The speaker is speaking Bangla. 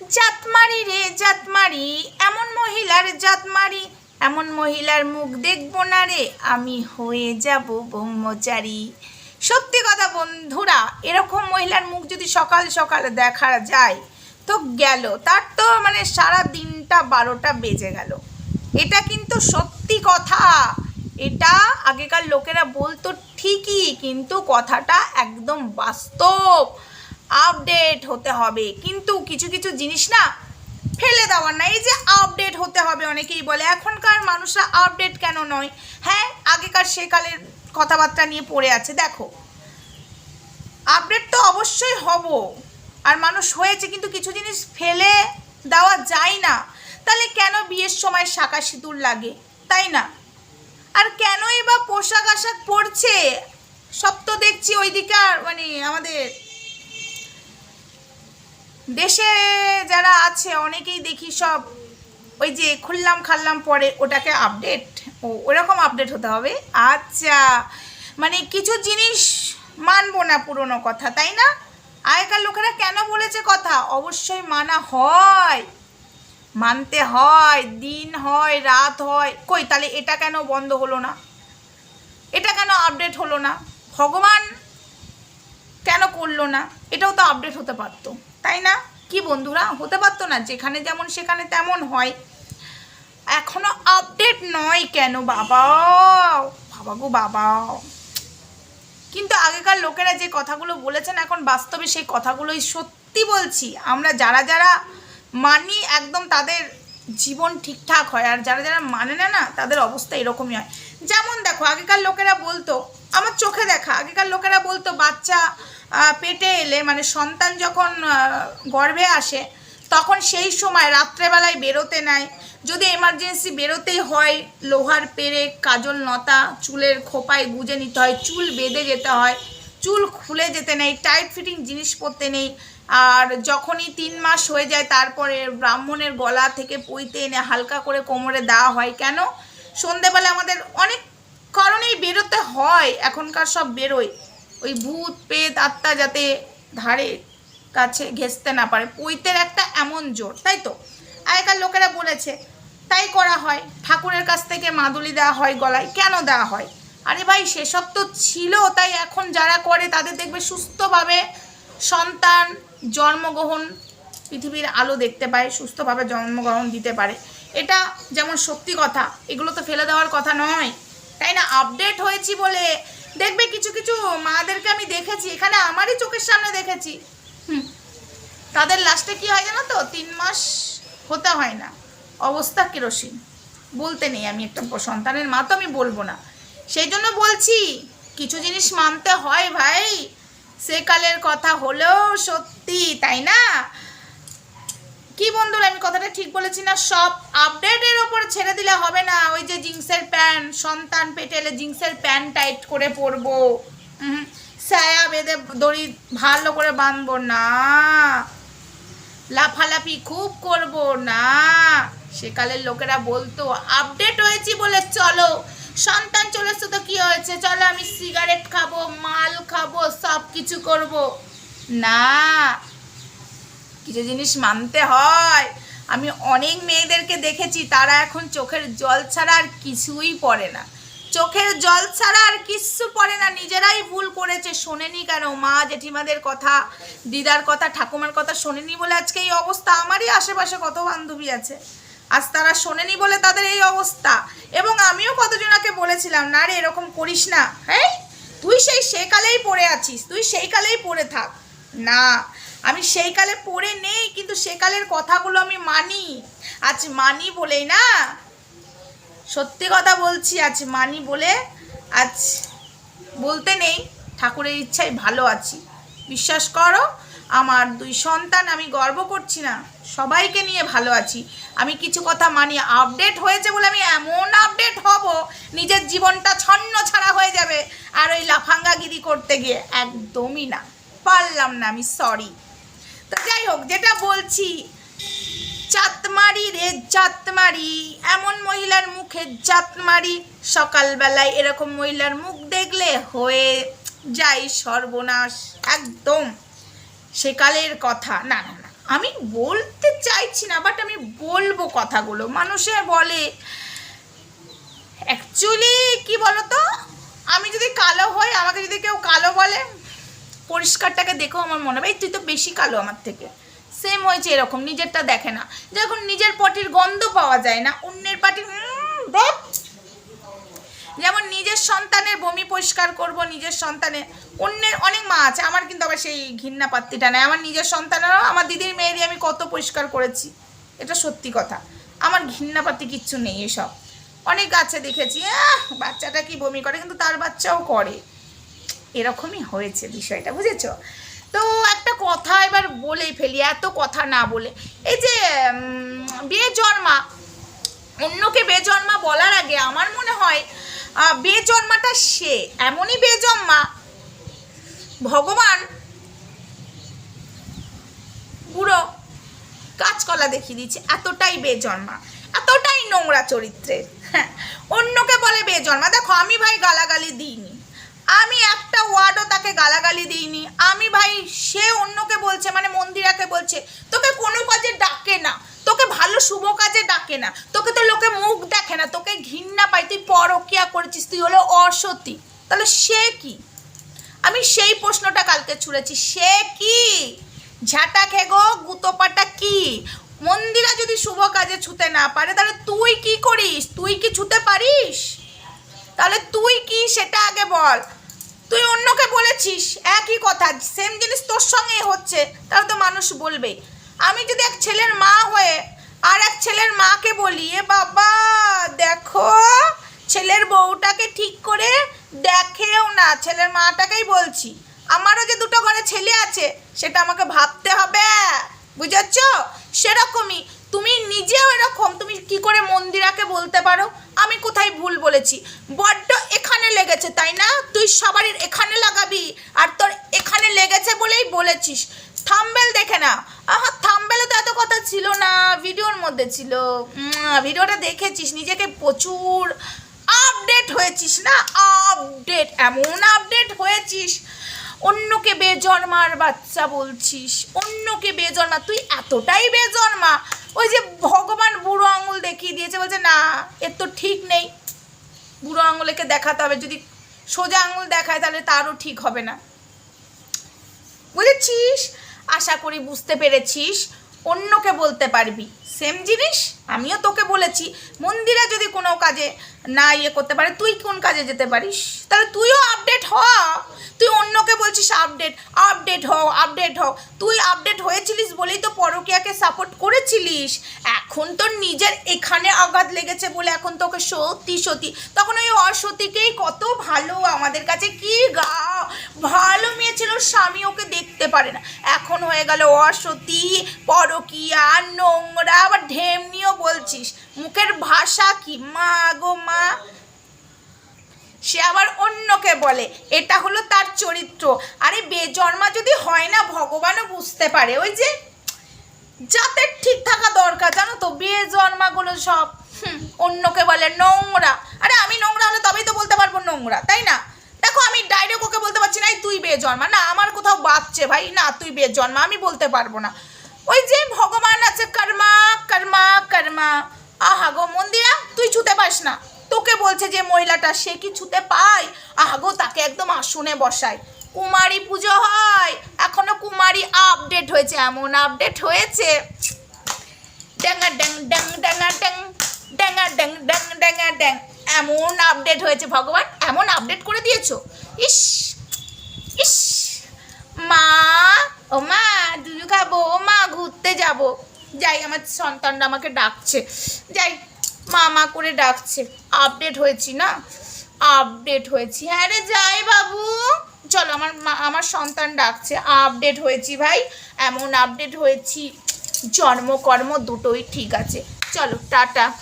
জাতমারি রে জাতমারি, এমন মহিলার জাতমারি, এমন মহিলার মুখ দেখব না রে, আমি হয়ে যাব ব্রহ্মচারী। সত্যি কথা বন্ধুরা, এরকম মহিলার মুখ যদি সকাল সকাল দেখা যায়, তো গেল। তার তো মানে সারা দিনটা বারোটা বেজে গেল। এটা কিন্তু সত্যি কথা। এটা আগেকার লোকেরা বলতো ঠিকই, কিন্তু কথাটা একদম বাস্তব। আপডেট হতে হবে। কিন্তু কিছু কিছু জিনিস না ফেলে দেওয়ার না এই যে আপডেট হতে হবে অনেকেই বলে, এখনকার মানুষরা আপডেট কেন নয়? হ্যাঁ আগেকার সেকালের কথাবার্তা নিয়ে পড়ে আছে। দেখো, আপডেট তো অবশ্যই হব। আর মানুষ হয়েছে, কিন্তু কিছু জিনিস ফেলে দেওয়া যায় না। তাহলে কেন বিয়ের সময় শাঁকা সিঁদুর লাগে? তাই না? আর কেনই বা পোশাক আশাক পরছে? সব তো দেখছি ওইদিকে আর মানে আমাদের দেশে যারা আছে, অনেকেই দেখি সব ওই যে খুললাম খাল্লাম পরে ওটাকে আপডেট ও ওরকম আপডেট হতে হবে। আচ্ছা মানে কিছু জিনিস মানবো না পুরনো কথা, তাই না? আগেকার লোকেরা কেন বলেছে কথা? অবশ্যই মানা হয়। মানতে হয়, দিন হয়, রাত হয়। কই, তাহলে এটা কেন বন্ধ হলো না? এটা কেন আপডেট হলো না? ভগবান কেন করল না? এটাও তো আপডেট হতে পারতো। তাই না? কি বন্ধুরা? হতে পারতো না, যেখানে যেমন সেখানে তেমন হয়। এখনও আপডেট নয় কেন বাবা বাবা গো বাবা কিন্তু আগেকার লোকেরা যে কথাগুলো বলেছেন, এখন বাস্তবে সেই কথাগুলোই সত্যি বলছি। আমরা যারা যারা মানি একদম তাদের জীবন ঠিকঠাক হয়, আর যারা যারা মানে না না, তাদের অবস্থা এরকমই হয়। যেমন দেখো, আগেকার লোকেরা বলতো আমার চোখে দেখা। আগেকার লোকেরা বলতো, বাচ্চা পেটে এলে মানে সন্তান যখন গর্ভে আসে, তখন সেই সময় রাত্রেবেলায় বেরোতে নাই। যদি এমার্জেন্সি বেরোতেই হয়, লোহার পেরেক কাজল নতা, চুলের খোপায় গুজে নিতে হয়, চুল বেঁধে যেতে হয়, চুল খুলে যেতে নেই টাইট ফিটিং জিনিস পরতে নেই। আর যখনই তিন মাস হয়ে যায়, তারপরে ব্রাহ্মণের গলা থেকে পইতে এনে হালকা করে কোমরে দেওয়া হয়। কেন? সন্ধেবেলা আমাদের অনেক কারণেই বেরোতে হয়, এখনকার সব বেরোয়। ওই ভূত পেত আত্মা যাতে ধারে, কাছে ঘেঁচতে না পারে। পৈতের একটা এমন জোর, তাই তো? আগেকার লোকেরা বলেছে, তাই করা হয়। ঠাকুরের কাছ থেকে মাদুলি দেওয়া হয় গলায়। কেন দেওয়া হয়? আরে ভাই, সেসব তো ছিল, তাই এখন যারা করে তাদের দেখবে সুস্থভাবে সন্তান জন্মগ্রহণ পৃথিবীর আলো দেখতে পায়, সুস্থভাবে জন্মগ্রহণ দিতে পারে। এটা যেমন সত্যি কথা, এগুলো তো ফেলে দেওয়ার কথা নয়। তাই না? আপডেট হয়েছি বলে। দেখবে কিছু কিছু মাদেরকে আমি দেখেছি, এখানে আমারই চোখের সামনে দেখেছি। হুম। তাদের লাস্টে কি হয় জানো তো? তিন মাস হতে হয় না। অবস্থা কেরোসিন। বলতে নেই, আমি একটা সন্তানের মা তো আমি বলব না। সেই জন্য বলছি, কিছু জিনিস মানতে হয় ভাই। সেকালের কথা হলেও সত্যি, তাই না? কি বন্ধুরা, আমি কথাটা ঠিক বলেছি না? সব আপডেটের ওপর ছেড়ে দিলে হবে না। ওই যে জিন্সের প্যান্ট, সন্তান পেটে এলে জিন্সের প্যান্ট টাইট করে পরবো। সায়া বেঁধে দড়ি ভালো করে বাঁধবো না। লাফালাফি খুব করব না। সেকালের লোকেরা বলতো আপডেট হয়েছি বলে চলো। সন্তান চলে এসছে তো কি হয়েছে? চলো আমি সিগারেট খাব, মাল খাব সব কিছু করব। না। কিছু জিনিস মানতে হয়। আমি অনেক মেয়েদেরকে দেখেছি, তারা এখন চোখের জল ছাড়া আর কিছুই পড়ে না। চোখের জল ছাড়া আর কিচ্ছু পড়ে না, নিজেরাই ভুল করেছে। শোনেনি কেন? মা, জেঠিমাদের কথা, দিদার কথা, ঠাকুমার কথা শোনেনি বলে আজকে এই অবস্থা? আমারই আশেপাশে কত বান্ধবী আছে। আজ তারা শোনেনি বলে তাদের এই অবস্থা? এবং আমিও কতজনাকে বলেছিলাম, না রে, এরকম করিস না। হ্যাঁ তুই সেই সেকালেই পড়ে আছিস, তুই সেই কালেই পড়ে থাক। না আমি সেই কালে পড়ে নেই, কিন্তু সেকালের কথাগুলো আমি মানি। আজ মানি বলেই না? সত্যি কথা বলছি, আজ মানি বলে আজ বলতে নেই। ঠাকুরের ইচ্ছায় ভালো আছি। বিশ্বাস করো, আমার দুই সন্তান আমি গর্ব করছি না। সবাইকে নিয়ে ভালো আছি। আমি কিছু কথা মানি, আপডেট হয়েছে বলে আমি এমন আপডেট হব, নিজের জীবনটা ছন্ন ছাড়া হয়ে যাবে, আর ওই লাফাঙ্গাগিরি করতে গিয়ে একদমই না। পারলাম না আমি সরি যাই হোক, যেটা বলছি চাতমারি রে চাতমারি এমন মহিলার মুখে জাতমারি সকালবেলায় এরকম মহিলার মুখ দেখলে হয়ে যাই সর্বনাশ, একদম। সেকালের কথা। না না না, আমি বলতে চাইছি না বাট আমি বলব কথাগুলো। মানুষে বলে অ্যাকচুয়ালি কি বলতো? আমি যদি কালো হই, আমাকে যদি কেউ কালো বলে পরিষ্কারটাকে দেখেও আমার মনে হবে তুই তো বেশি কালো আমার থেকে। সেম হয়েছে এরকম, নিজেরটা দেখে না। যখন নিজের পটির গন্ধ পাওয়া যায় না, অন্যের পাটির যেমন নিজের সন্তানের বমি পরিষ্কার করব, নিজের সন্তানের অন্যের অনেক মা আছে, আমার কিন্তু আবার সেই ঘৃণা পাত্তিটা নেই। আমার নিজের সন্তানেরও, আমার দিদির মেয়েরই আমি কত পরিষ্কার করেছি, এটা সত্যি কথা। আমার ঘৃণা পাত্তি কিচ্ছু নেই এসব। অনেক আছে দেখেছি বাচ্চাটা কি বমি করে, কিন্তু তার বাচ্চাও করে। এরকমই হয়েছে বিষয়টা, বুঝেছ? তো একটা কথা এবার বলেই ফেলি, এত কথা না বলে। এই যে বেজন্মা, অন্যকে বেজন্মা বলার আগে আমার মনে হয় বেজন্মাটা সে, এমনই বেজন্মা, ভগবান পুরো কাঁচকলা দেখিয়ে দিচ্ছে এতটাই বেজন্মা, এতটাই নোংরা চরিত্রের। হ্যাঁ অন্যকে বলে বেজন্মা। দেখো, আমি ভাই গালাগালি দিইনি। আমি একটা ওয়ার্ডও তাকে গালাগালি দিইনি। আমি ভাই, সে অন্যকে বলছে মানে মন্দিরাকে বলছে, তোকে কোনো কাজে ডাকে না। তোকে ভালো শুভ কাজে ডাকে না। তোকে তো লোকে মুখ দেখে না। তোকে ঘৃণা পাই তুই পরকিয়া করেছিস। তুই হলো অসতী। তাহলে সে কি? আমি সেই প্রশ্নটা কালকে ছুঁড়েছি। সে কি? ঝাঁটা খেগো, গুতোপাটা কি? মন্দিরা যদি শুভ কাজে ছুতে না পারে, তাহলে তুই কি করিস? তুই কি ছুতে পারিস? তাহলে তুই কি সেটা আগে বল? তুই অন্যকে বলেছিস, একই কথা সেম জিনিস তোর সঙ্গে হচ্ছে, তাহলে তো মানুষ বলবে। আমি যদি এক ছেলের মা হয়ে আর এক ছেলের মাকে বলি, এ বাবা, দেখো, ছেলের বউটাকে ঠিক করে দেখেও না, ছেলের মাটাকেই বলছি। আমারও যে দুটো ঘরে ছেলে আছে, সেটা আমাকে ভাবতে হবে, বুঝেছ? সেরকমই। তুমি নিজেও এরকম, তুমি কি করে মন্দিরাকে বলতে পারো? আমি কোথায় ভুল বলেছি? বড্ড এখানে লেগেছে, তাই না? তুই সবারই এখানে লাগাবি, আর তোর এখানে লেগেছে বলেই বলেছিস। থাম্বেল দেখে না আহা, থাম্বেলে তো এত কথা ছিল না, ভিডিওর মধ্যে ছিল। ভিডিওটা দেখেছিস? নিজেকে প্রচুর আপডেট হয়েছিস না? আপডেট, এমন আপডেট হয়েছিস। অন্যকে বেজন্মার বাচ্চা বলছিস, অন্যকে বেজন্মা, তুই এতটাই বেজন্মা। ওই যে ভগবান বুড়ো আঙুল দেখিয়ে দিয়েছে, বলছে, না, এর তো ঠিক নেই। বুড়ো আঙুলেকে দেখাতে হবে। যদি সোজা আঙুল দেখায়, তাহলে তারও ঠিক হবে না। বুঝেছিস আশা করি বুঝতে পেরেছিস। অন্যকে বলতে পারবি। সেম জিনিস, আমিও তোকে বলেছি। মন্দিরে যদি কোনো কাজে না ইয়ে করতে পারে, তুই কোন কাজে যেতে পারিস? তাহলে তুইও আপডেট হ। তুই অন্যকে বলছিস আপডেট আপডেট হও আপডেট হও তুই আপডেট হয়েছিলিস বলেই তো পরকিয়াকে সাপোর্ট করেছিলিস। এখন তোর নিজের এখানে আঘাত লেগেছে বলে এখন তোকে সত্যি সতী তখন ওই অসতীকেই কত ভালো আমাদের কাছে কি গা। ভালো মেয়ে ছিল, স্বামী ওকে দেখতে পারে না। এখন হয়ে গেল অসতী পরকিয়া, নোংরা, আবার ঢেমনিও বলছিস। মুখের ভাষা কি? মা গো মা। সে আবার অন্যকে বলে, এটা হলো তার চরিত্র। আরে বেজন্মা যদি হয় না, ভগবানও বুঝতে পারে। ওই যে যাদের ঠিক থাকা দরকার, জানো তো, বেজন্মাগুলো সব। অন্যকে বলে নোংরা। আরে আমি নোংরা হলে তবেই তো বলতে পারব নোংরা, তাই না? দেখো, আমি ডাইরেক্ট ওকে বলতে পারছি না, "এই তুই বেজন্মা। না, আমার কোথাও বাচ্চে ভাই, না, তুই বেজন্মা, আমি বলতে পারব না। ওই যে ভগবান আছে, কর্মা কর্মা কর্মা। আহা গো মন্দিরা, তুই ছুতে পাস না। তোকে বলছে যে মহিলাটা, সে কি ছুতে পায়? আহা গো, তাকে একদম আসনে বসায়। কুমারী পুজো হয়। এখনও কুমারী আপডেট হয়েছে, এমন আপডেট হয়েছে। ড্যাঙা ড্যাং ড্যাং ড্যাঙা ড্যাং ড্যাঙা ড্যাং ড্যাং ড্যাঙা ড্যাং এমন আপডেট হয়েছে, ভগবান, এমন আপডেট করে দিয়েছ। ইস ইস। মা, ও মা, দুধু খাব, ও মা, ঘুরতে যাব। যাই, আমার সন্তানরা আমাকে ডাকছে। যাই মা মা করে ডাকছে। আপডেট হয়েছি না? আপডেট হয়েছি। হ্যাঁ রে, যাই বাবু। চলো, আমার মা, আমার সন্তান ডাকছে। আপডেট হয়েছি ভাই। এমন আপডেট হয়েছি। জন্মকর্ম দুটোই ঠিক আছে। চলো, টাটা।